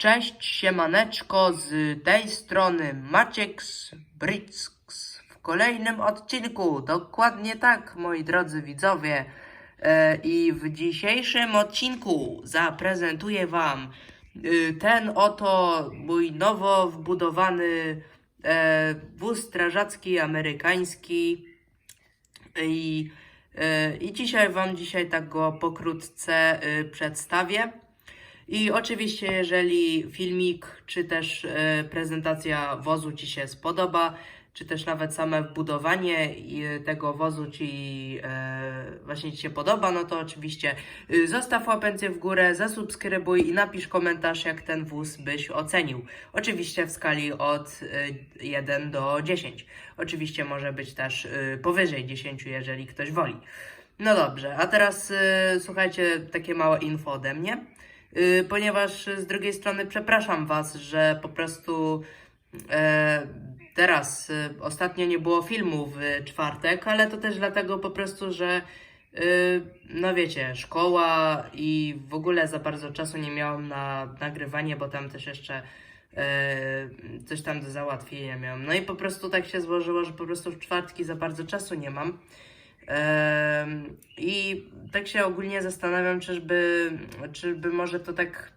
Cześć, siemaneczko, z tej strony Maciek z Bricks w kolejnym odcinku. Dokładnie tak, moi drodzy widzowie. E, I w dzisiejszym odcinku zaprezentuję Wam e, ten oto mój nowo wbudowany e, wóz strażacki amerykański. I, I dzisiaj Wam dzisiaj tak go pokrótce przedstawię. I oczywiście, jeżeli filmik, czy też e, prezentacja wozu Ci się spodoba, czy też nawet same wbudowanie i, e, tego wozu Ci e, właśnie Ci się podoba, no to oczywiście zostaw łapencję w górę, zasubskrybuj i napisz komentarz, jak ten wóz byś ocenił. Oczywiście w skali od y, 1 do 10. Oczywiście może być też powyżej 10, jeżeli ktoś woli. No dobrze, a teraz słuchajcie, takie małe info ode mnie. Y, ponieważ z drugiej strony przepraszam Was, że po prostu e, teraz y, ostatnio nie było filmu w czwartek, ale to też dlatego po prostu, że y, no wiecie, szkoła i w ogóle za bardzo czasu nie miałam na nagrywanie, bo tam też jeszcze e, coś tam do załatwienia miałam. No i po prostu tak się złożyło, że po prostu w czwartki za bardzo czasu nie mam. Em, I tak się ogólnie zastanawiam, czyżby, czyżby może to tak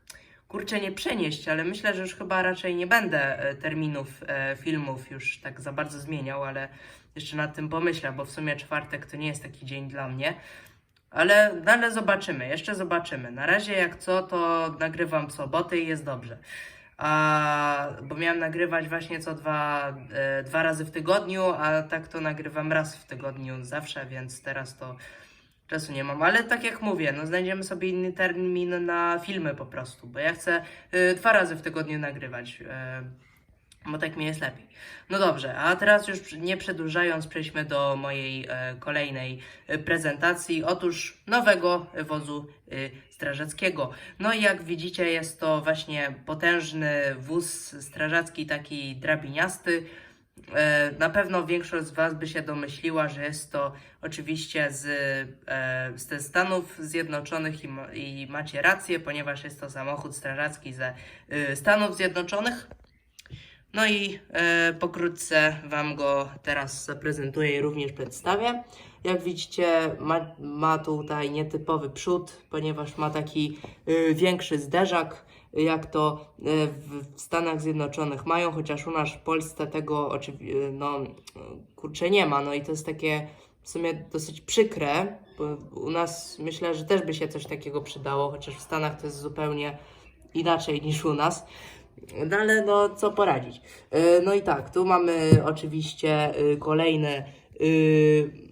kurczę nie przenieść, ale myślę, że już chyba raczej nie będę e, terminów e, filmów już tak za bardzo zmieniał, ale jeszcze nad tym pomyślę, bo w sumie czwartek to nie jest taki dzień dla mnie. Ale, no ale zobaczymy, jeszcze zobaczymy. Na razie jak co, to nagrywam w soboty i jest dobrze. A, bo miałem nagrywać właśnie co dwa, e, dwa razy w tygodniu, a tak to nagrywam raz w tygodniu zawsze, więc teraz to czasu nie mam. Ale tak jak mówię, no znajdziemy sobie inny termin na filmy po prostu, bo ja chcę e, dwa razy w tygodniu nagrywać. E, bo tak mi jest lepiej. No dobrze, a teraz już nie przedłużając, przejdźmy do mojej e, kolejnej e, prezentacji. Otóż nowego wozu e, strażackiego. No i jak widzicie, jest to właśnie potężny wóz strażacki, taki drabiniasty. E, na pewno większość z Was by się domyśliła, że jest to oczywiście z, e, Stanów Zjednoczonych i, i macie rację, ponieważ jest to samochód strażacki ze e, Stanów Zjednoczonych. No i pokrótce Wam go teraz zaprezentuję i również przedstawię. Jak widzicie, ma, ma tutaj nietypowy przód, ponieważ ma taki większy zderzak, jak to y, w, Stanach Zjednoczonych mają, chociaż u nas w Polsce tego oczywiście, no kurczę nie ma. No i to jest takie w sumie dosyć przykre, u nas myślę, że też by się coś takiego przydało, chociaż w Stanach to jest zupełnie inaczej niż u nas. No ale no co poradzić. E, No i tak, tu mamy oczywiście y, kolejne.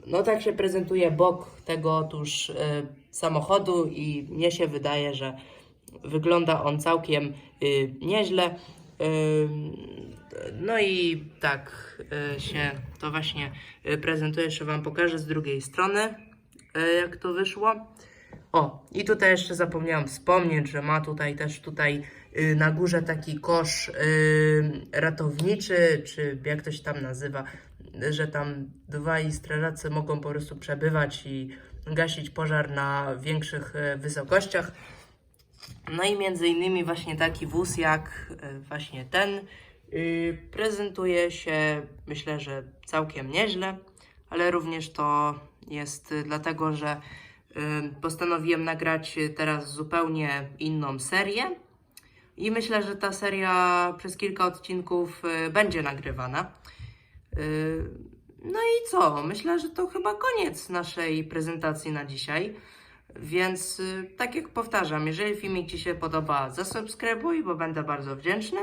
No tak się prezentuje bok tego y, samochodu i mnie się wydaje, że wygląda on całkiem y, nieźle. Y, No i tak y, się to właśnie prezentuje. Jeszcze Wam pokażę z drugiej strony, jak to wyszło. O, i tutaj jeszcze zapomniałam wspomnieć, że ma tutaj też tutaj na górze taki kosz ratowniczy, czy jak to się tam nazywa, że tam dwaj strażacy mogą po prostu przebywać i gasić pożar na większych wysokościach. No i między innymi właśnie taki wóz jak y, właśnie ten y, prezentuje się myślę, że całkiem nieźle, ale również to jest dlatego, że y, postanowiłem nagrać teraz zupełnie inną serię i myślę, że ta seria przez kilka odcinków y, będzie nagrywana. No i co? Myślę, że to chyba koniec naszej prezentacji na dzisiaj. Więc y, tak jak powtarzam, jeżeli filmik Ci się podoba, zasubskrybuj, bo będę bardzo wdzięczny.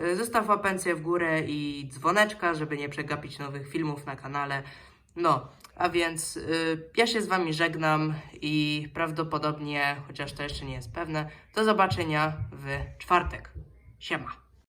Y, Zostaw łapencję w górę i dzwoneczka, żeby nie przegapić nowych filmów na kanale. No, a więc y, ja się z Wami żegnam i prawdopodobnie, chociaż to jeszcze nie jest pewne, do zobaczenia w czwartek. Siema.